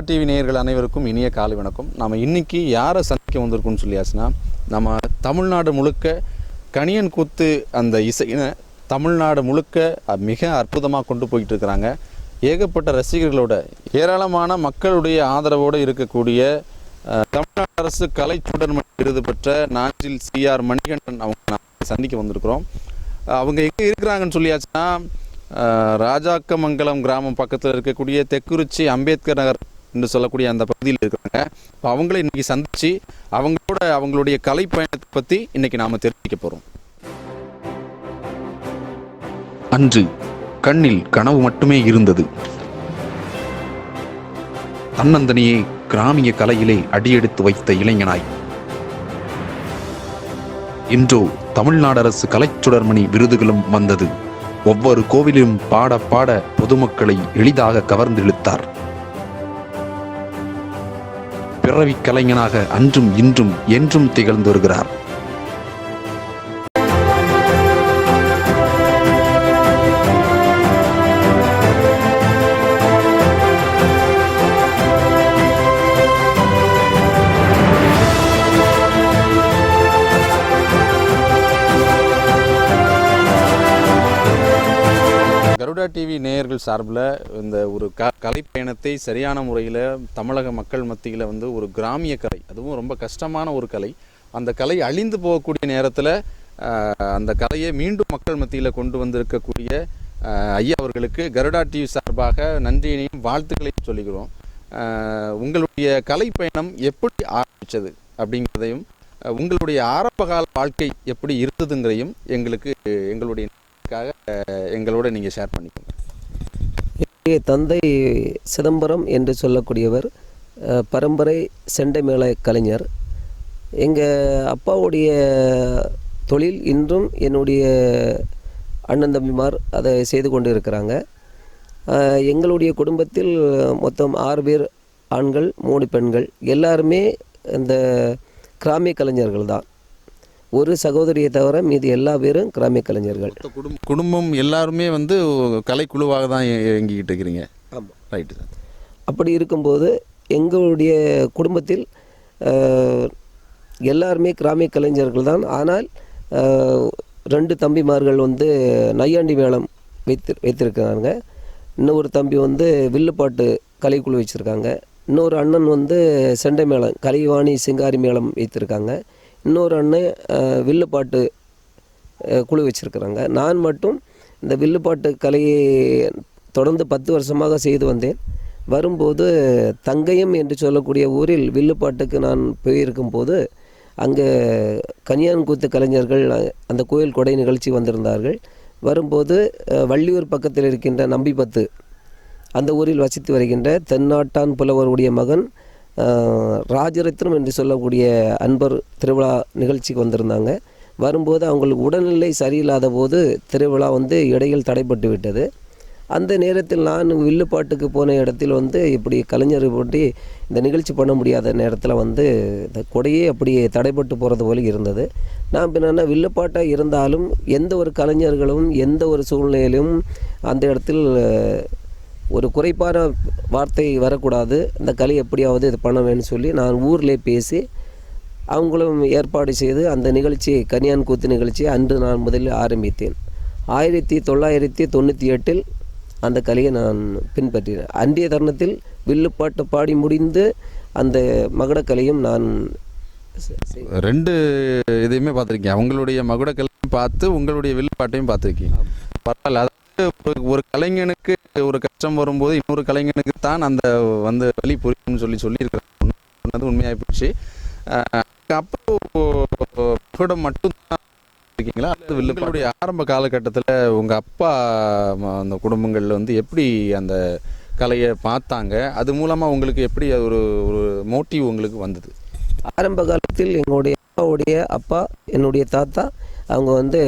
Garuda TV நேயர்கள் அனைவருக்கும் இனிய காலை வணக்கம். நம்ம இன்னைக்கு யாரை சந்திக்க வந்திருக்கோம்னு சொல்லியாச்சுன்னா நம்ம தமிழ்நாடு முழுக்க கணியன் கூத்து அந்த இசையினை தமிழ்நாடு முழுக்க மிக அற்புதமாக கொண்டு போயிட்டு இருக்கிறாங்க. ஏகப்பட்ட ரசிகர்களோட ஏராளமான மக்களுடைய ஆதரவோடு இருக்கக்கூடிய தமிழ்நாடு அரசு கலை சுடர்மணி விருது பெற்ற நாஞ்சில் சிஆர் மணிகண்டன் அவங்க சந்திக்க வந்திருக்கிறோம். அவங்க எங்கே இருக்கிறாங்கன்னு சொல்லியாச்சுன்னா ராஜாக்கமங்கலம் கிராமம் பக்கத்தில் இருக்கக்கூடிய தெக்குறிச்சி அம்பேத்கர் நகர் என்று சொல்லக்கூடிய அந்த பகுதியில் இருக்கிறாங்க. இப்போ அவங்கள இன்னைக்கு சந்திச்சு அவங்களோட அவங்களுடைய கலை பயணத்தை பற்றி இன்னைக்கு நாம் தெரிவிக்க போகிறோம் அன்று கண்ணில் கனவு மட்டுமே இருந்தது. தன்னந்தனியே கிராமிய கலையிலே அடியெடுத்து வைத்த இளைஞனாய். இன்றோ தமிழ்நாடு அரசு கலைச்சுடர்மணி விருதுகளும் வந்தது. ஒவ்வொரு கோவிலும் பாட பாட பொதுமக்களை எளிதாக கவர்ந்து இழுத்தார் பிறவி கலைஞனாக அன்றும் இன்றும் என்றும் திகழ்ந்து வருகிறார் சார்பில் இந்த ஒரு க கலை பயணத்தை சரியான முறையில் தமிழக மக்கள் மத்தியில் வந்து ஒரு கிராமிய கலை அதுவும் ரொம்ப கஷ்டமான ஒரு கலை. அந்த கலை அழிந்து போகக்கூடிய நேரத்தில் அந்த கலையை மீண்டும் மக்கள் மத்தியில் கொண்டு வந்திருக்கக்கூடிய ஐயா அவர்களுக்கு கருடா டிவி சார்பாக நன்றியினையும் வாழ்த்துக்களையும் சொல்லிக்கிறோம். உங்களுடைய கலை பயணம் எப்படி ஆரம்பித்தது அப்படிங்கிறதையும் உங்களுடைய ஆரம்பகால வாழ்க்கை எப்படி இருந்ததுங்கிறதையும் எங்களுக்கு எங்களுடைய எங்களோட நீங்கள் ஷேர் பண்ணிக்கோங்க. தந்தை சிதம்பரம் என்று சொல்லக்கூடியவர் பரம்பரை செண்டை மேள கலைஞர். எங்கள் அப்பாவுடைய தொழில் இன்றும் என்னுடைய அண்ணன் தம்பிமார் அதை செய்து கொண்டு இருக்கிறாங்க எங்களுடைய குடும்பத்தில் மொத்தம் ஆறு பேர் ஆண்கள் மூணு பெண்கள். எல்லாருமே இந்த கிராமிய கலைஞர்கள் தான். ஒரு சகோதரியை தவிர மீதி எல்லா பேரும் கிராமிய கலைஞர்கள். குடும்பம் குடும்பம் எல்லாருமே வந்து கலைக்குழுவாக தான் இய- இயங்கிக்கிட்டு இருக்கிறீங்க. ஆமாம் ரைட்டு சார் அப்படி இருக்கும்போது எங்களுடைய குடும்பத்தில் எல்லாருமே கிராமிய கலைஞர்கள் தான். ஆனால் ரெண்டு தம்பிமார்கள் வந்து நையாண்டி மேளம் வைத்து வைத்திருக்கிறாங்க. இன்னொரு தம்பி வந்து வில்லுப்பாட்டு கலைக்குழு வச்சுருக்காங்க. இன்னொரு அண்ணன் வந்து செண்டை மேளம் கலைவாணி சிங்காரி மேளம் வைத்திருக்காங்க. இன்னொரு அண்ணன் வில்லுப்பாட்டு குழு வச்சுருக்குறாங்க. நான் மட்டும் இந்த வில்லுப்பாட்டு கலையை தொடர்ந்து பத்து வருஷமாக செய்து வந்தேன். வரும்போது தங்கையம் என்று சொல்லக்கூடிய ஊரில் வில்லுப்பாட்டுக்கு நான் போயிருக்கும் போது அங்கே கன்னியான்கூத்து கலைஞர்கள் அந்த கோயில் கொடை நிகழ்ச்சி வந்திருந்தார்கள். வரும்போது வள்ளியூர் பக்கத்தில் இருக்கின்ற நம்பிப்பத்து அந்த ஊரில் வசித்து வருகின்ற தென்னாட்டான் புலவருடைய மகன் ராஜரத்னம் என்று சொல்லக்கூடிய அன்பர் திருவிழா நிகழ்ச்சிக்கு வந்திருந்தாங்க. வரும்போது அவங்களுக்கு உடல்நிலை சரியில்லாத போது திருவிழா வந்து இடையில் தடைப்பட்டு விட்டது. அந்த நேரத்தில் நான் வில்லுப்பாட்டுக்கு போன இடத்தில் வந்து இப்படி கலைஞர் போட்டி இந்த நிகழ்ச்சி பண்ண முடியாத நேரத்தில் வந்து இந்த கொடையே அப்படியே தடைப்பட்டு போகிறது போல இருந்தது. நான் என்னென்னா வில்லுப்பாட்டாக இருந்தாலும் எந்த ஒரு கலைஞர்களும் எந்த ஒரு சூழ்நிலையிலும் அந்த இடத்தில் ஒரு குறைப்பான வார்த்தை வரக்கூடாது. இந்த கலை எப்படியாவது இது பண்ண வேணும்னு சொல்லி நான் ஊரிலே பேசி அவங்களும் ஏற்பாடு செய்து அந்த நிகழ்ச்சியை கன்னியான் கூத்து நிகழ்ச்சியை அன்று நான் முதலில் ஆரம்பித்தேன். ஆயிரத்தி தொள்ளாயிரத்தி தொண்ணூற்றி எட்டில் அந்த கலையை நான் பின்பற்றினேன். அன்றைய தருணத்தில் வில்லுப்பாட்டு பாடி முடிந்து அந்த மகடக்கலையும் நான் ரெண்டு இதையுமே பார்த்துருக்கீங்க. அவங்களுடைய மகுட கலையும் பார்த்து உங்களுடைய வில்லுப்பாட்டையும் பார்த்துருக்கீங்க. பரவாயில்ல ஒரு- கலைஞனுக்கு ஒரு கஷ்டம் வரும்போது இன்னொரு கலைஞனுக்கு தான் அந்த வந்து வழி புரியும்னு சொல்லி சொல்லியிருக்கிறாங்க உண்மையாகி போச்சு. அஹ், அப்போ மகுடம் மட்டும் தான் இருக்கீங்களா? அல்லது வில்லுப்பாட்டுடைய ஆரம்ப காலகட்டத்தில் உங்கள் அப்பா அந்த குடும்பங்களில் வந்து எப்படி அந்த கலையை பார்த்தாங்க? அது மூலமாக உங்களுக்கு எப்படி ஒரு ஒரு மோட்டிவ் உங்களுக்கு வந்தது? ஆரம்ப காலத்தில் எங்களுடைய அப்பாவுடைய அப்பா என்னுடைய தாத்தா அவங்க வந்து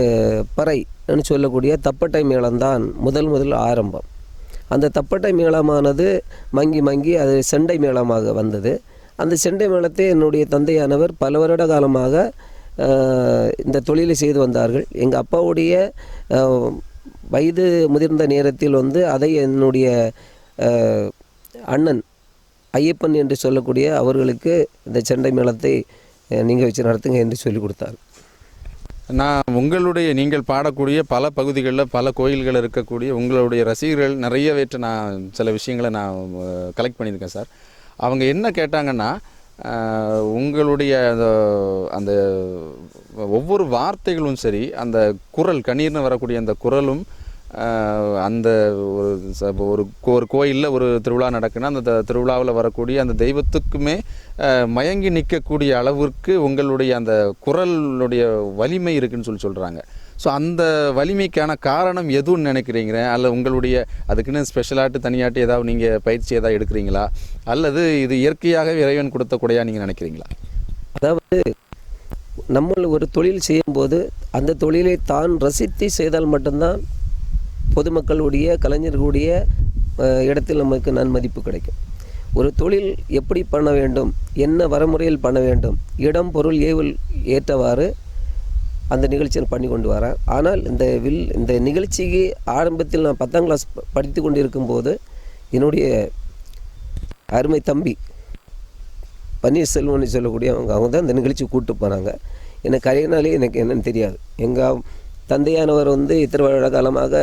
பறைன்னு சொல்லக்கூடிய தப்பட்டை மேளம்தான் முதல் முதல் ஆரம்பம். அந்த தப்பட்டை மேளமானது மங்கி மங்கி அது செண்டை மேளமாக வந்தது. அந்த செண்டை மேளத்தை என்னுடைய தந்தையானவர் பல வருட காலமாக இந்த தொழிலை செய்து வந்தார்கள். எங்கள் அப்பாவுடைய வயது முதிர்ந்த நேரத்தில் வந்து அதை என்னுடைய அண்ணன் ஐயப்பன் என்று சொல்லக்கூடிய அவர்களுக்கு இந்த செண்டை மேளத்தை நீங்கள் வச்சு நடத்துங்க என்று சொல்லி கொடுத்தார். நான் உங்களுடைய நீங்கள் பாடக்கூடிய பல பகுதிகளில் பல கோயில்கள் இருக்கக்கூடிய உங்களுடைய ரசிகர்கள் நிறையவேற்று நான் சில விஷயங்களை நான் கலெக்ட் பண்ணியிருக்கேன் சார். அவங்க என்ன கேட்டாங்கன்னா உங்களுடைய அந்த அந்த ஒவ்வொரு வார்த்தைகளும் சரி அந்த குரல் கண்ணீர்னு வரக்கூடிய அந்த குரலும் அந்த ஒரு ஒரு கோ- ஒரு கோயிலில் ஒரு திருவிழா நடக்குன்னா அந்த திருவிழாவில் வரக்கூடிய அந்த தெய்வத்துக்குமே மயங்கி நிற்கக்கூடிய அளவிற்கு உங்களுடைய அந்த குரலுடைய வலிமை இருக்குன்னு சொல்லி சொல்கிறாங்க ஸோ அந்த வலிமைக்கான காரணம் எதுன்னு நினைக்கிறீங்க? அல்ல உங்களுடைய அதுக்குன்னு ஸ்பெஷலாட்டு தனியாட்டு ஏதாவது நீங்கள் பயிற்சி ஏதாவது எடுக்கிறீங்களா? அல்லது இது இயற்கையாகவே இறைவன் கொடுத்த கொடையா நீங்கள் நினைக்கிறீங்களா? அதாவது நம்ம ஒரு தொழில் செய்யும்போது அந்த தொழிலை தான் ரசித்து செய்தால் மட்டும்தான் பொதுமக்களுடைய கலைஞர்களுடைய இடத்தில் நமக்கு நன்மதிப்பு கிடைக்கும். ஒரு தொழில் எப்படி பண்ண வேண்டும் என்ன வரமுறையில் பண்ண வேண்டும் இடம் பொருள் ஏவல் ஏற்றவாறு அந்த நிகழ்ச்சியை பண்ணி கொண்டு வரேன் ஆனால் இந்த வில் இந்த நிகழ்ச்சிக்கு ஆரம்பத்தில் நான் பத்தாம் கிளாஸ் படித்து கொண்டு இருக்கும்போது என்னுடைய அருமை தம்பி பன்னீர்செல்வம்னு சொல்லக்கூடிய அவங்க அவங்க தான் இந்த நிகழ்ச்சி கூப்பிட்டு போனாங்க. எனக்கு கரையினாலே எனக்கு என்னென்னு தெரியாது. எங்கள் தந்தையானவர் வந்து இத்தனை வருட காலமாக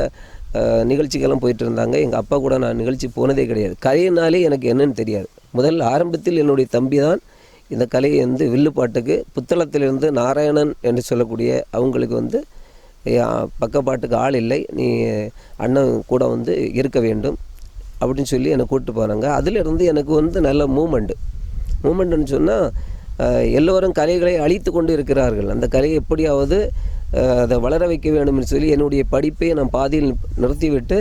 நிகழ்ச்சிக்கெல்லாம் போயிட்டு இருந்தாங்க எங்கள் அப்பா கூட நான் நிகழ்ச்சி போனதே கிடையாது. கலையினாலே எனக்கு என்னன்னு தெரியாது. முதல் ஆரம்பத்தில் என்னுடைய தம்பி தான் இந்த கலையை வந்து வில்லுப்பாட்டுக்கு புத்தளத்திலிருந்து நாராயணன் என்று சொல்லக்கூடிய அவங்களுக்கு வந்து பக்கப்பாட்டுக்கு ஆள் இல்லை. நீ அண்ணன் கூட வந்து இருக்க வேண்டும். அப்படின்னு சொல்லி என்னை கூப்பிட்டு போனாங்க. அதிலிருந்து எனக்கு வந்து நல்ல மூமெண்ட்டு மூமெண்ட்டுன்னு சொன்னால் எல்லோரும் கலைகளை அழித்து கொண்டு இருக்கிறார்கள். அந்த கலையை எப்படியாவது அதை வளர வைக்க வேண்டும்னு சொல்லி என்னுடைய படிப்பை நான் பாதியில் நிறுத்திவிட்டு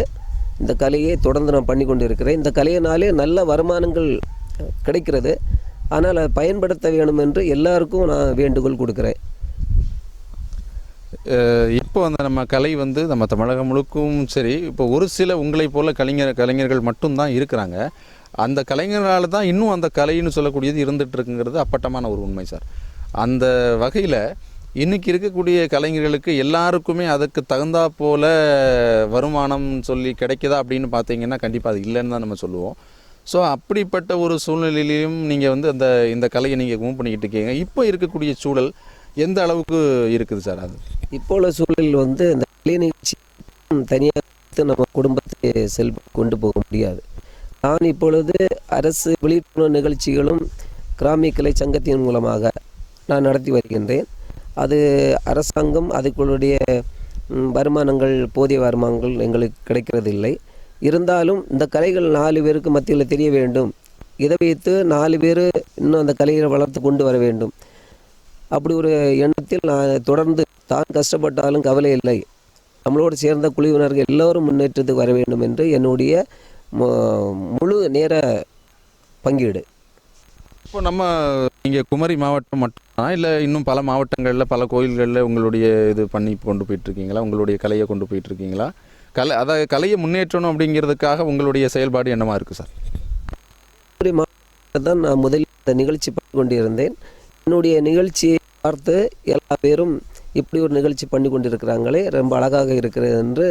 இந்த கலையை தொடர்ந்து நான் பண்ணி கொண்டு இருக்கிறேன் இந்த கலையினாலே நல்ல வருமானங்கள் கிடைக்கிறது. ஆனால் அதை பயன்படுத்த வேண்டும் என்று எல்லாருக்கும் நான் வேண்டுகோள் கொடுக்குறேன். இப்போ அந்த நம்ம கலை வந்து நம்ம தமிழகம் முழுக்கும் சரி இப்போ ஒரு சில உங்களைப் போல கலைஞர் கலைஞர்கள் மட்டும்தான் இருக்கிறாங்க. அந்த கலைஞர்களால் தான் இன்னும் அந்த கலைன்னு சொல்லக்கூடியது இருந்துட்டு இருக்குங்கிறது அப்பட்டமான ஒரு உண்மை சார். அந்த வகையில் இன்றைக்கி இருக்கக்கூடிய கலைஞர்களுக்கு எல்லாருக்குமே அதுக்கு தகுந்தா போல வருமானம் சொல்லி கிடைக்குதா அப்படின்னு பார்த்தீங்கன்னா கண்டிப்பாக அது இல்லைன்னு தான் நம்ம சொல்லுவோம். ஸோ அப்படிப்பட்ட ஒரு சூழ்நிலையிலையும் நீங்கள் வந்து அந்த இந்த கலையை நீங்கள் மூவ் பண்ணிக்கிட்டு இருக்கீங்க. இப்போ இருக்கக்கூடிய சூழல் எந்த அளவுக்கு இருக்குது சார் அது? இப்போ உள்ள சூழலில் வந்து இந்த கலை நிகழ்ச்சி தனியாக நம்ம குடும்பத்தை செல் கொண்டு போக முடியாது. நான் இப்பொழுது அரசு விழிப்புணர்வு நிகழ்ச்சிகளும் கிராமிய கலை சங்கத்தின் மூலமாக நான் நடத்தி வருகின்றேன். அது அரசாங்கம் அதுக்குள்ளுடைய வருமானங்கள் போதிய வருமானங்கள் எங்களுக்கு கிடைக்கிறது இல்லை இருந்தாலும் இந்த கலைகள் நாலு பேருக்கு மத்தியில் தெரிய வேண்டும். இதை வைத்து நாலு பேர் இன்னும் அந்த கலையை வளர்த்து கொண்டு வர வேண்டும். அப்படி ஒரு எண்ணத்தில் நான் தொடர்ந்து தான் கஷ்டப்பட்டாலும் கவலை இல்லை. நம்மளோடு சேர்ந்த குழுவினர்கள் எல்லோரும் முன்னேற்றத்துக்கு வர வேண்டும் என்று என்னுடைய முழு நேர பங்கீடு. இப்போ நம்ம இங்கே குமரி மாவட்டம் மட்டும்தான் இல்லை இன்னும் பல மாவட்டங்களில் பல கோயில்களில் உங்களுடைய இது பண்ணி கொண்டு போயிட்டுருக்கீங்களா? உங்களுடைய கலையை கொண்டு போயிட்டுருக்கீங்களா? கலை அதாவது கலையை முன்னேற்றணும் அப்படிங்கிறதுக்காக உங்களுடைய செயல்பாடு என்னமா இருக்குது சார்? குமரி மாவட்டத்தில் தான் நான் முதலில் இந்த நிகழ்ச்சி பண்ணி கொண்டிருந்தேன். என்னுடைய நிகழ்ச்சியை பார்த்து எல்லா பேரும் இப்படி ஒரு நிகழ்ச்சி பண்ணி கொண்டிருக்கிறாங்களே ரொம்ப அழகாக இருக்கிறது என்று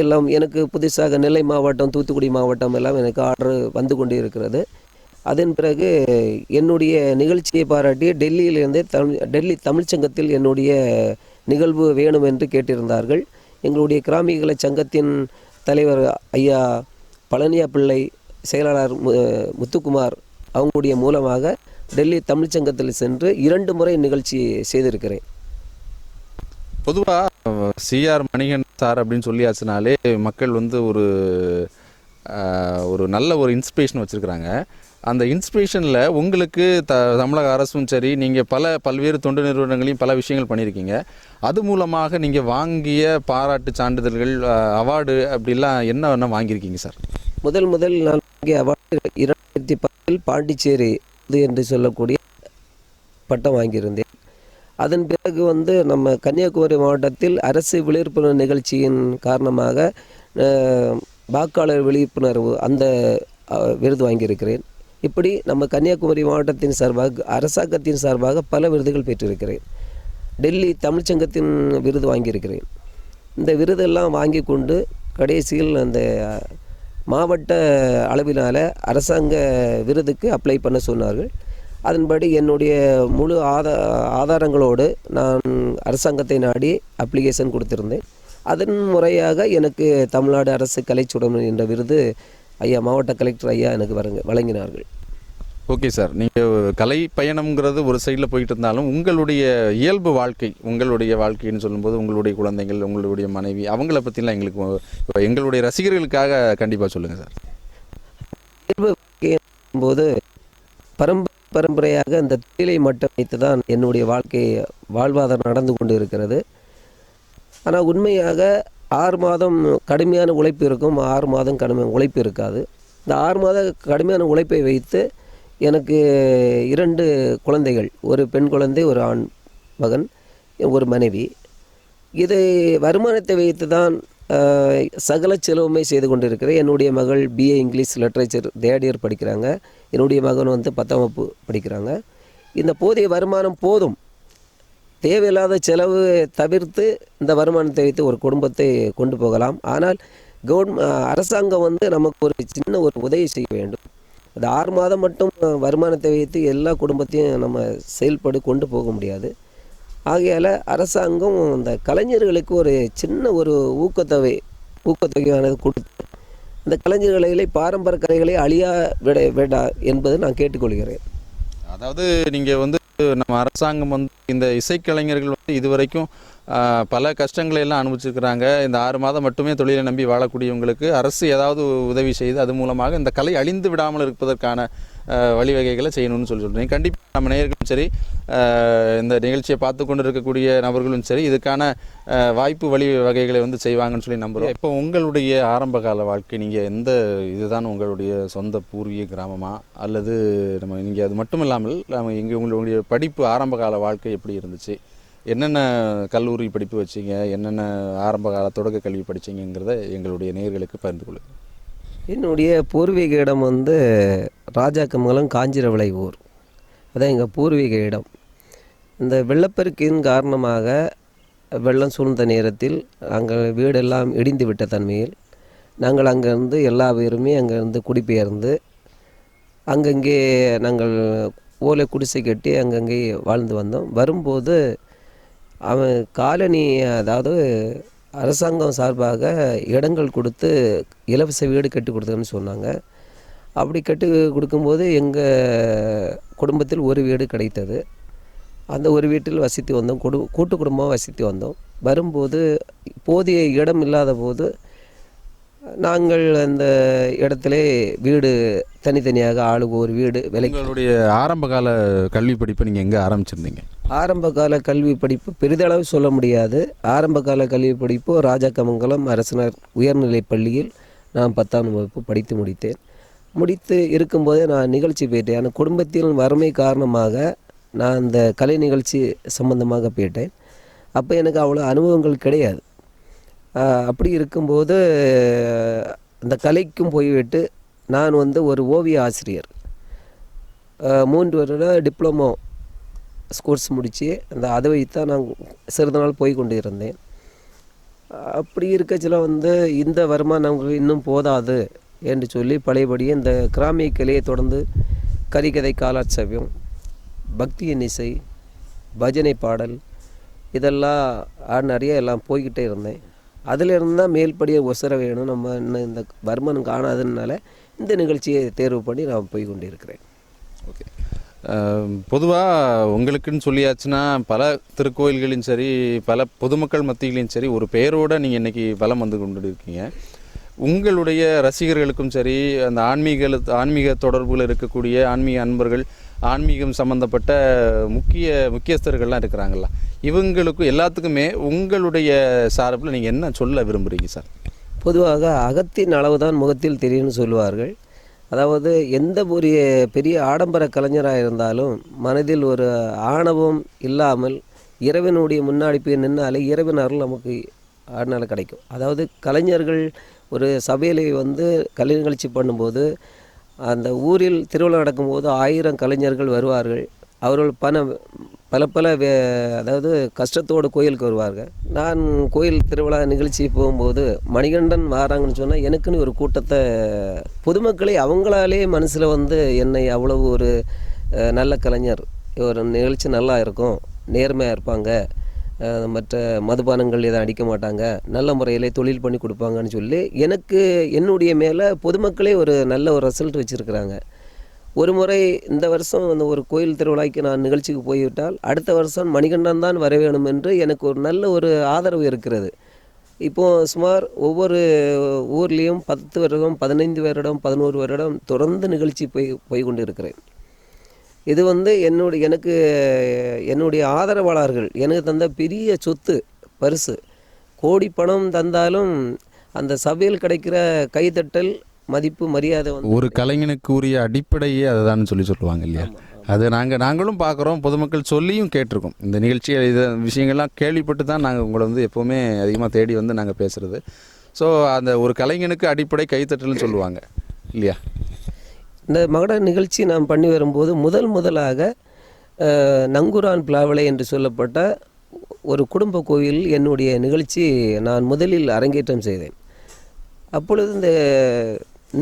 எல்லாம் எனக்கு புதுசாக நெல்லை மாவட்டம் தூத்துக்குடி மாவட்டம் எல்லாம் எனக்கு ஆர்டர் வந்து கொண்டு இருக்கிறது அதன் பிறகு என்னுடைய நிகழ்ச்சியை பாராட்டி டெல்லியிலிருந்தே தமிழ் டெல்லி தமிழ்ச்சங்கத்தில் என்னுடைய நிகழ்வு வேணும் என்று கேட்டிருந்தார்கள். எங்களுடைய கிராமிகளை சங்கத்தின் தலைவர் ஐயா பழனியா பிள்ளை செயலாளர் மு- முத்துக்குமார் அவங்களுடைய மூலமாக டெல்லி தமிழ்ச்சங்கத்தில் சென்று இரண்டு முறை நிகழ்ச்சி செய்திருக்கிறேன். பொதுவாக சிஆர் மணிகன் சார் அப்படின்னு சொல்லியாச்சுனாலே மக்கள் வந்து ஒரு ஒரு நல்ல ஒரு இன்ஸ்பிரேஷன் வச்சுருக்கிறாங்க. அந்த இன்ஸ்பிரேஷனில் உங்களுக்கு த தமிழக அரசும் சரி நீங்கள் பல பல்வேறு தொண்டு நிறுவனங்களையும் பல விஷயங்கள் பண்ணியிருக்கீங்க. அது மூலமாக நீங்கள் வாங்கிய பாராட்டு சான்றிதழ்கள் அவார்டு அப்படிலாம் என்ன என்ன வாங்கியிருக்கீங்க சார்? முதல் முதல் நான் வாங்கிய அவார்டு இரண்டாயிரத்தி பத்தில் பாண்டிச்சேரி இது என்று சொல்லக்கூடிய பட்டம் வாங்கியிருந்தேன். அதன் பிறகு வந்து நம்ம கன்னியாகுமரி மாவட்டத்தில் அரசு விழிப்புணர்வு நிகழ்ச்சியின் காரணமாக வாக்காளர் விழிப்புணர்வு அந்த விருது வாங்கியிருக்கிறேன். இப்படி நம்ம கன்னியாகுமரி மாவட்டத்தின் சார்பாக அரசாங்கத்தின் சார்பாக பல விருதுகள் பெற்றிருக்கிறேன். டெல்லி தமிழ்ச்சங்கத்தின் விருது வாங்கியிருக்கிறேன். இந்த விருதெல்லாம் வாங்கி கொண்டு கடைசியில் அந்த மாவட்ட அளவினால் அரசாங்க விருதுக்கு அப்ளை பண்ண சொன்னார்கள். அதன்படி என்னுடைய முழு ஆதா ஆதாரங்களோடு நான் அரசாங்கத்தை நாடி அப்ளிகேஷன் கொடுத்திருந்தேன். அதன் முறையாக எனக்கு தமிழ்நாடு அரசு கலைச்சுடமன் என்ற விருது ஐயா மாவட்ட கலெக்டர் ஐயா எனக்கு வழங்க வழங்கினார்கள். Okay sir. நீங்கள் கலை பயணம்ங்கிறது ஒரு சைடில் போயிட்டு இருந்தாலும் உங்களுடைய இயல்பு வாழ்க்கை உங்களுடைய வாழ்க்கைன்னு சொல்லும்போது உங்களுடைய குழந்தைகள் உங்களுடைய மனைவி அவங்கள பற்றிலாம் எங்களுக்கு எங்களுடைய ரசிகர்களுக்காக கண்டிப்பாக சொல்லுங்கள் சார். இயல்பு போது பரம்ப பரம்பரையாக இந்த தொழிலை மட்டும் வைத்து தான் என்னுடைய வாழ்க்கை வாழ்வாதாரம் நடந்து கொண்டு இருக்கிறது. ஆனால் உண்மையாக ஆறு மாதம் கடுமையான உழைப்பு இருக்கும். ஆறு மாதம் கடுமையான உழைப்பு இருக்காது. இந்த ஆறு மாத கடுமையான உழைப்பை வைத்து எனக்கு இரண்டு குழந்தைகள் ஒரு பெண் குழந்தை ஒரு ஆண் மகன் ஒரு மனைவி. இதை வருமானத்தை வைத்து தான் சகல செலவுமே செய்து கொண்டிருக்கிறேன் என்னுடைய மகள் BA English literature third year படிக்கிறாங்க. என்னுடைய மகன் வந்து பத்தாம் வகுப்பு படிக்கிறாங்க. இந்த போதிய வருமானம் போதும். தேவையில்லாத செலவு தவிர்த்து இந்த வருமானத்தை வைத்து ஒரு குடும்பத்தை கொண்டு போகலாம். ஆனால் கவர்மெண்ட் அரசாங்கம் வந்து நமக்கு ஒரு சின்ன ஒரு உதவி செய்ய வேண்டும். அது ஆறு மாதம் மட்டும் வருமானத்தை வைத்து எல்லா குடும்பத்தையும் நம்ம செயல்படு கொண்டு போக முடியாது. ஆகையால் அரசாங்கம் இந்த கலைஞர்களுக்கு ஒரு சின்ன ஒரு ஊக்கத்தொகை ஊக்கத்தொகையானது கொடுத்து இந்த கலைஞர்களை பாரம்பரிய கலைகளை அழியா விட வேண்டாம் என்பது நான் கேட்டுக்கொள்கிறேன். அதாவது நீங்கள் வந்து நம்ம அரசாங்கம் வந்து இந்த இசைக்கலைஞர்கள் வந்து இதுவரைக்கும் பல கஷ்டங்களை எல்லாம் அனுபவிச்சிருக்கிறாங்க. இந்த ஆறு மாதம் மட்டுமே தொழிலை நம்பி வாழக்கூடியவங்களுக்கு அரசு ஏதாவது உதவி செய்து அது மூலமாக இந்த கலை அழிந்து விடாமல் இருப்பதற்கான வழிவகைகளை செய்யணும்னு சொல்லி சொல்கிறேன் கண்டிப்பாக நம்ம நேயர்களும் சரி இந்த நிகழ்ச்சியை பார்த்து கொண்டு இருக்கக்கூடிய நபர்களும் சரி இதுக்கான வாய்ப்பு வழி வகைகளை வந்து செய்வாங்கன்னு சொல்லி நம்புகிறோம் இப்போ உங்களுடைய ஆரம்ப கால வாழ்க்கை நீங்கள் எந்த இதுதான் உங்களுடைய சொந்த பூர்வீக கிராமமா? அல்லது நம்ம நீங்கள் அது மட்டும் இல்லாமல் நம்ம இங்கே உங்களுடைய படிப்பு ஆரம்ப கால வாழ்க்கை எப்படி இருந்துச்சு? என்னென்ன கல்லூரி படிப்பு வச்சீங்க? என்னென்ன ஆரம்ப கால தொடக்க கல்வி படிச்சீங்கங்கிறத எங்களுடைய நேயர்களுக்கு பகிர்ந்து கொள்ளுங்கள் என்னுடைய பூர்வீக இடம் வந்து ராஜாக்கமங்கலம் காஞ்சிரவளை ஊர் அதான் எங்கள் பூர்வீக இடம் இந்த வெள்ளப்பெருக்கின் காரணமாக வெள்ளம் சூழ்ந்த நேரத்தில் நாங்கள் வீடெல்லாம் இடிந்து விட்ட தன்மையில் நாங்கள் அங்கேருந்து எல்லா பேருமே அங்கேருந்து குடிபெயர்ந்து அங்கங்கே நாங்கள் ஓலை குடிசை கட்டி அங்கங்கே வாழ்ந்து வந்தோம். வரும்போது அவன் காலனி அதாவது அரசாங்கம் சார்பாக இடங்கள் கொடுத்து இலவச வீடு கட்டி கொடுத்தோன்னு சொன்னாங்க. அப்படி கட்டி கொடுக்கும்போது எங்கள் குடும்பத்தில் ஒரு வீடு கிடைத்தது. அந்த ஒரு வீட்டில் வசித்து வந்தோம். குடு கூட்டு குடும்பமாக வசித்து வந்தோம். வரும்போது போதிய இடம் இல்லாத போது நாங்கள் அந்த இடத்துல வீடு தனித்தனியாக ஆளுக்கு ஒரு வீடு விலைக்கு உங்களுடைய ஆரம்ப கால கல்வி படிப்பை நீங்கள் எங்கே ஆரம்பிச்சிருந்தீங்க? ஆரம்ப கால கல்வி படிப்பு பெரிதளவு சொல்ல முடியாது. ஆரம்ப கால கல்வி படிப்பு ராஜாக்கமங்கலம் அரசினர் உயர்நிலைப் பள்ளியில் நான் பத்தாம் வகுப்பு படித்து முடித்தேன். முடித்து இருக்கும்போதே நான் நிகழ்ச்சி போயிட்டேன். ஆனால் குடும்பத்தின் வறுமை காரணமாக நான் அந்த கலை நிகழ்ச்சி சம்பந்தமாக போயிட்டேன். அப்போ எனக்கு அவ்வளோ அனுபவங்கள் கிடையாது. அப்படி இருக்கும்போது அந்த கலைக்கும் போய்விட்டு நான் வந்து ஒரு ஓவிய ஆசிரியர். மூன்று வருடம் டிப்ளமோ கோர்ஸ் முடித்து அந்த அதை வைத்து தான் நான் சிறிது நாள் போய் கொண்டு இருந்தேன் அப்படி இருக்கச்சில வந்து இந்த வருமானம் இன்னும் போதாது. என்று சொல்லி பழையபடியே இந்த கிராமிய கலையை தொடர்ந்து கரிகதை காலாட்சவியம் பக்தியின் இசை பஜனை பாடல் இதெல்லாம் நிறைய எல்லாம் போய்கிட்டே இருந்தேன். அதிலிருந்து தான் மேல்படியே ஒசர வேணும். நம்ம இன்னும் இந்த வருமானம் காணாததுனால இந்த நிகழ்ச்சியை தேர்வு பண்ணி நான் போய் கொண்டு இருக்கிறேன் ஓகே பொதுவாக உங்களுக்குன்னு சொல்லியாச்சுன்னா பல திருக்கோயில்களையும் சரி பல பொதுமக்கள் மத்தியிலையும் சரி ஒரு பெயரோட நீங்கள் இன்றைக்கி பலம் வந்து கொண்டு இருக்கீங்க. உங்களுடைய ரசிகர்களுக்கும் சரி அந்த ஆன்மீக ஆன்மீக தொடர்புகள் இருக்கக்கூடிய ஆன்மீக அன்பர்கள் ஆன்மீகம் சம்பந்தப்பட்ட முக்கிய முக்கியஸ்தர்கள்லாம் இருக்கிறாங்கல்ல இவங்களுக்கும் எல்லாத்துக்குமே உங்களுடைய சார்பில் நீங்கள் என்ன சொல்ல விரும்புகிறீங்க சார்? பொதுவாக அகத்தின் அளவு தான் முகத்தில் தெரியும்னு சொல்லுவார்கள். அதாவது எந்த ஒரு பெரிய ஆடம்பர கலைஞராக இருந்தாலும் மனதில் ஒரு ஆணவம் இல்லாமல் இறைவனுடைய முன்னாடி போய் நின்னாலே இறைவன் அருள் நமக்கு அதனால் கிடைக்கும். அதாவது கலைஞர்கள் ஒரு சபையில் வந்து கலை நிகழ்ச்சி பண்ணும்போது அந்த ஊரில் திருவிழா நடக்கும்போது ஆயிரம் கலைஞர்கள் வருவார்கள். அவர்கள் பண பல பல வே அதாவது கஷ்டத்தோடு கோயிலுக்கு வருவார்கள். நான் கோயில் திருவிழா நிகழ்ச்சி போகும்போது மணிகண்டன் வாராங்கன்னு சொன்னால் எனக்குன்னு ஒரு கூட்டத்தை பொதுமக்களை அவங்களாலே மனசில் வந்து என்னை அவ்வளவு ஒரு நல்ல கலைஞர். ஒரு நிகழ்ச்சி நல்லா இருக்கும் நேர்மையாக இருப்பாங்க. மற்ற மதுபானங்கள் எதுவும் அடிக்க மாட்டாங்க. நல்ல முறையில் தொழில் பண்ணி கொடுப்பாங்கன்னு சொல்லி எனக்கு என்னுடைய மேலே பொதுமக்களே ஒரு நல்ல ஒரு ரிசல்ட் வச்சுருக்கிறாங்க. ஒரு முறை இந்த வருஷம் அந்த ஒரு கோயில் திருவிழாக்கு நான் நிகழ்ச்சிக்கு போய்விட்டால் அடுத்த வருஷம் மணிகண்டன் தான் வர வேணும் என்று எனக்கு ஒரு நல்ல ஒரு ஆதரவு இருக்கிறது. இப்போது சுமார் ஒவ்வொரு ஊர்லேயும் பத்து வருடம் பதினைந்து வருடம் பதினோரு வருடம் தொடர்ந்து நிகழ்ச்சி போய் போய் கொண்டு இருக்கிறேன் இது வந்து என்னுடைய எனக்கு என்னுடைய ஆதரவாளர்கள் எனக்கு தந்த பெரிய சொத்து பரிசு. கோடி பணம் தந்தாலும் அந்த சபையில் கிடைக்கிற கைதட்டல் மதிப்பு மரியாதை வந்து ஒரு கலைஞனுக்கு உரிய அடிப்படையே அதுதான் சொல்லி சொல்லுவாங்க இல்லையா? அது நாங்கள் நாங்களும் பார்க்குறோம் பொதுமக்கள் சொல்லியும் கேட்டிருக்கோம். இந்த நிகழ்ச்சி இது விஷயங்கள்லாம் கேள்விப்பட்டு தான் நாங்கள் உங்களை வந்து எப்போவுமே அதிகமாக தேடி வந்து நாங்கள் பேசுகிறது ஸோ அந்த ஒரு கலைஞனுக்கு அடிப்படை கைத்தட்டல்னு சொல்லுவாங்க இல்லையா? இந்த மகட நிகழ்ச்சி நான் பண்ணி வரும்போது முதல் முதலாக நங்குரான் பிளாவளை என்று சொல்லப்பட்ட ஒரு குடும்ப கோவில் என்னுடைய நிகழ்ச்சி நான் முதலில் அரங்கேற்றம் செய்தேன். அப்பொழுது இந்த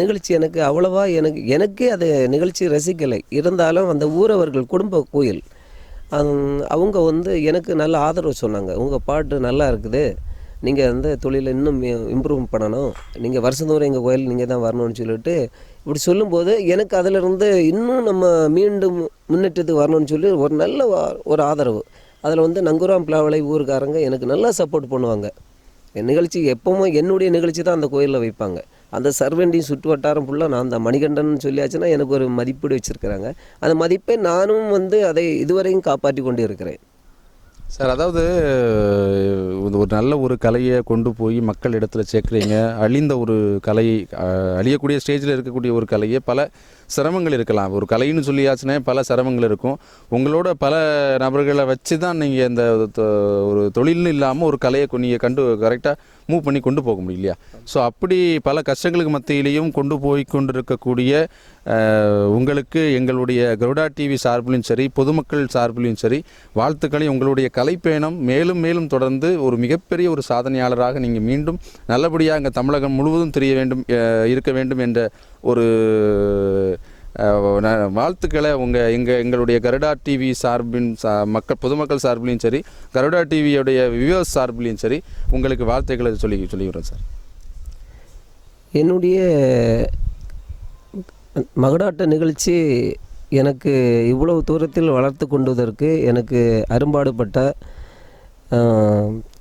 நிகழ்ச்சி எனக்கு அவ்வளவா எனக்கு எனக்கே அது நிகழ்ச்சி ரசிக்கலை. இருந்தாலும் அந்த ஊரவர்கள் குடும்ப கோயில் அவங்க வந்து எனக்கு நல்ல ஆதரவு சொன்னாங்க. உங்கள் பாட்டு நல்லா இருக்குது. நீங்கள் வந்து தொழிலை இன்னும் இம்ப்ரூவ் பண்ணணும். நீங்கள் வருஷந்தோறும் எங்கள் கோயில் நீங்கள் தான் வரணும்னு சொல்லிட்டு இப்படி சொல்லும்போது எனக்கு அதிலிருந்து இன்னும் நம்ம மீண்டும் முன்னேற்றத்துக்கு வரணும்னு சொல்லி ஒரு நல்ல ஒரு ஆதரவு. அதில் வந்து நங்குராம் பிளாவளை ஊருக்காரங்க எனக்கு நல்லா சப்போர்ட் பண்ணுவாங்க. என் நிகழ்ச்சி எப்பவும் என்னுடைய நிகழ்ச்சி தான் அந்த கோயிலில் வைப்பாங்க. அந்த சர்வெண்டி சுற்று வட்டாரம் ஃபுல்லாக நான் அந்த மணிகண்டன் சொல்லியாச்சுன்னா எனக்கு ஒரு மதிப்பீடு வச்சுருக்கிறாங்க. அந்த மதிப்பை நானும் வந்து அதை இதுவரையும் காப்பாற்றி கொண்டு இருக்கிறேன் சார் அதாவது ஒரு நல்ல ஒரு கலையை கொண்டு போய் மக்கள் இடத்துல சேர்க்குறீங்க. அழிந்த ஒரு கலை அழியக்கூடிய ஸ்டேஜில் இருக்கக்கூடிய ஒரு கலையை பல சிரமங்கள் இருக்கலாம். ஒரு கலைன்னு சொல்லியாச்சுன்னே பல சிரமங்கள் இருக்கும். உங்களோட பல நபர்களை வச்சு தான் நீங்கள் இந்த ஒரு தொழில்னு இல்லாமல் ஒரு கலையை நீங்கள் கண்டு கரெக்டாக மூவ் பண்ணி கொண்டு போக முடியும் இல்லையா? ஸோ அப்படி பல கஷ்டங்களுக்கு மத்தியிலையும் கொண்டு போய் கொண்டிருக்கக்கூடிய உங்களுக்கு எங்களுடைய கருடா டிவி சார்பிலும் சரி பொதுமக்கள் சார்பிலும் சரி வாழ்த்துக்களை. உங்களுடைய கலைப்பயணம் மேலும் மேலும் தொடர்ந்து ஒரு மிகப்பெரிய ஒரு சாதனையாளராக நீங்கள் மீண்டும் நல்லபடியாக இங்கே தமிழகம் முழுவதும் தெரிய வேண்டும் இருக்க வேண்டும் என்ற ஒரு வாழ்த்துக்களை உங்கள் எங்கள் எங்களுடைய கருடா டிவி சார்பின் சா மக்கள் பொதுமக்கள் சார்பிலையும் சரி கருடா டிவியுடைய வியூவர்ஸ் சார்பிலையும் சரி உங்களுக்கு வாழ்த்துக்களை சொல்லி சொல்லிக்கிறோம் சார். என்னுடைய மகடாட்ட நிகழ்ச்சி எனக்கு இவ்வளவு தூரத்தில் வளர்த்து கொண்டுவதற்கு எனக்கு அரும்பாடுபட்ட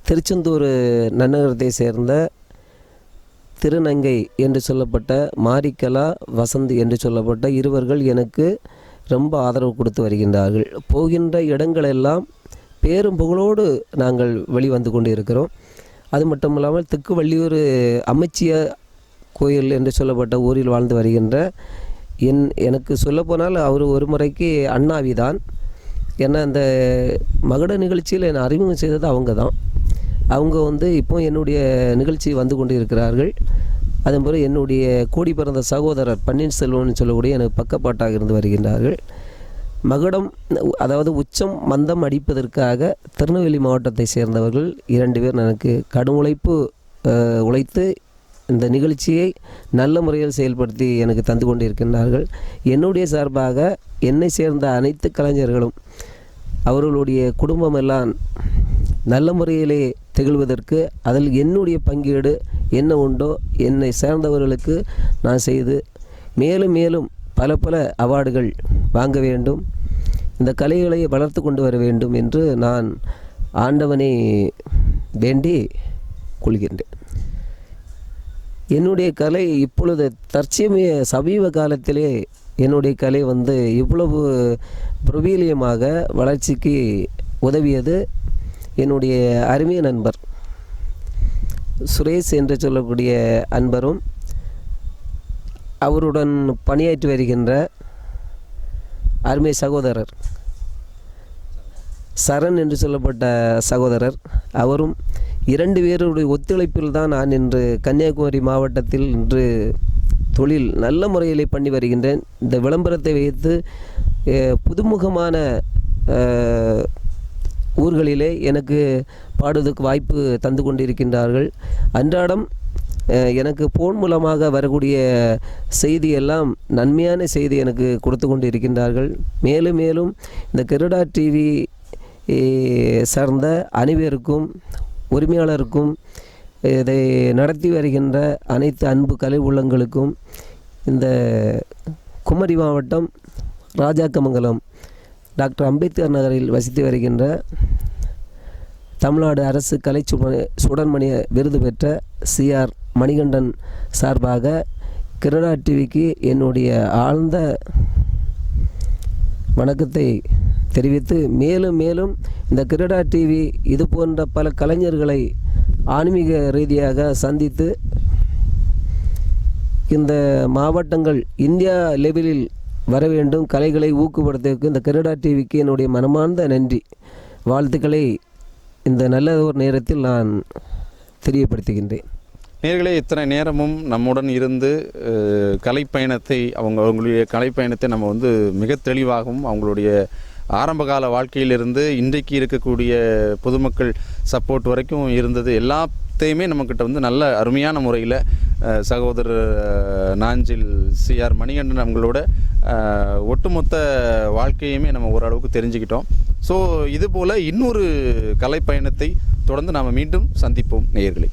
திருச்செந்தூர் நன்னகரத்தை சேர்ந்த திருநங்கை என்று சொல்லப்பட்ட மாரிக்கலா வசந்த் என்று சொல்லப்பட்ட இருவர்கள் எனக்கு ரொம்ப ஆதரவு கொடுத்து வருகின்றார்கள். போகின்ற இடங்களெல்லாம் பேரும் புகழோடு நாங்கள் வெளிவந்து கொண்டு இருக்கிறோம் அது மட்டும் இல்லாமல் திக்குவள்ளியூர் அமைச்சிய கோயில் என்று சொல்லப்பட்ட ஊரில் வாழ்ந்து வருகின்ற என் எனக்கு சொல்லப்போனால் அவர் ஒரு முறைக்கு அண்ணாவிதான். ஏன்னா அந்த மகட நிகழ்ச்சியில் என்னை அறிமுகம் செய்தது அவங்க தான் அவங்க வந்து இப்போ என்னுடைய நிகழ்ச்சி வந்து கொண்டு இருக்கிறார்கள் அதே என்னுடைய கூடி பிறந்த சகோதரர் பன்னீர்செல்வம்னு சொல்லக்கூடிய எனக்கு பக்கப்பாட்டாக இருந்து வருகின்றார்கள். மகுடம் அதாவது உச்சம் மந்தம் அடிப்பதற்காக திருநெல்வேலி மாவட்டத்தை சேர்ந்தவர்கள் இரண்டு பேர் எனக்கு கடும் உழைப்பு உழைத்து இந்த நிகழ்ச்சியை நல்ல முறையில் செயல்படுத்தி எனக்கு தந்து கொண்டிருக்கின்றார்கள். என்னுடைய சார்பாக என்னை சேர்ந்த அனைத்து கலைஞர்களும் அவர்களுடைய குடும்பம் எல்லாம் நல்ல முறையிலே திகழ்வதற்கு அதில் என்னுடைய பங்கீடு என்ன உண்டோ என்னை சேர்ந்தவர்களுக்கு நான் செய்து மேலும் மேலும் பல பல அவார்டுகள் வாங்க வேண்டும். இந்த கலைகளை வளர்த்து கொண்டு வர வேண்டும் என்று நான் ஆண்டவனை வேண்டி கொள்கின்றேன். என்னுடைய கலை இப்பொழுது தற்சமய சமீப காலத்திலே என்னுடைய கலை வந்து இவ்வளவு பிரபீலியமாக வளர்ச்சிக்கு உதவியது. என்னுடைய அருமைய நண்பர். சுரேஷ் என்று சொல்லக்கூடிய அன்பரும் அவருடன் பணியாற்றி வருகின்ற அருமை சகோதரர். சரண் என்று சொல்லப்பட்ட சகோதரர். அவரும் இரண்டு பேருடைய ஒத்துழைப்பில் தான் நான் இன்று கன்னியாகுமரி மாவட்டத்தில் இன்று தொழில் நல்ல முறையிலே பண்ணி வருகின்றேன். இந்த விளம்பரத்தை வைத்து புதுமுகமான ஊர்களிலே எனக்கு பாடுவதற்கு வாய்ப்பு தந்து கொண்டிருக்கின்றார்கள். அன்றாடம் எனக்கு ஃபோன் மூலமாக வரக்கூடிய செய்தி எல்லாம் நன்மையான செய்தி எனக்கு கொடுத்து கொண்டு இருக்கின்றார்கள் மேலும் மேலும் இந்த கெருடா டிவி சார்ந்த அனைவருக்கும் உரிமையாளருக்கும் இதை நடத்தி வருகின்ற அனைத்து அன்பு கலை உள்ளங்களுக்கும் இந்த குமரி மாவட்டம் ராஜாக்கமங்கலம் டாக்டர் அம்பேத்கர் நகரில் வசித்து வருகின்ற தமிழ்நாடு அரசு கலை சுட விருது பெற்ற சிஆர் மணிகண்டன் சார்பாக கிரடா டிவிக்கு என்னுடைய ஆழ்ந்த வணக்கத்தை தெரிவித்து மேலும் மேலும் இந்த கிரடா டிவி இது போன்ற பல கலைஞர்களை ஆன்மீக ரீதியாக சந்தித்து இந்த மாவட்டங்கள் இந்தியா லெவலில் வர வேண்டும். கலைகளை ஊக்குப்படுத்துவதற்கு இந்த கருடா டிவிக்கு என்னுடைய மனமார்ந்த நன்றி. வாழ்த்துக்களை இந்த நல்ல ஒரு நேரத்தில் நான் தெரியப்படுத்துகின்றேன். நேர்களே இத்தனை நேரமும் நம்முடன் இருந்து கலைப்பயணத்தை அவங்க அவங்களுடைய கலைப்பயணத்தை நம்ம வந்து மிக தெளிவாகவும் அவங்களுடைய ஆரம்பகால வாழ்க்கையிலிருந்து இன்றைக்கு இருக்கக்கூடிய பொதுமக்கள் சப்போர்ட் வரைக்கும் இருந்தது. எல்லா எல்லாத்தையுமே நம்மக்கிட்ட வந்து நல்ல அருமையான முறையில் சகோதரர் நாஞ்சில் சிஆர் மணிகண்டன் அவங்களோட ஒட்டுமொத்த வாழ்க்கையுமே நம்ம ஓரளவுக்கு தெரிஞ்சுக்கிட்டோம். ஸோ இதுபோல் இன்னொரு கலைப்பயணத்தை தொடர்ந்து நாம் மீண்டும் சந்திப்போம் நேயர்களே.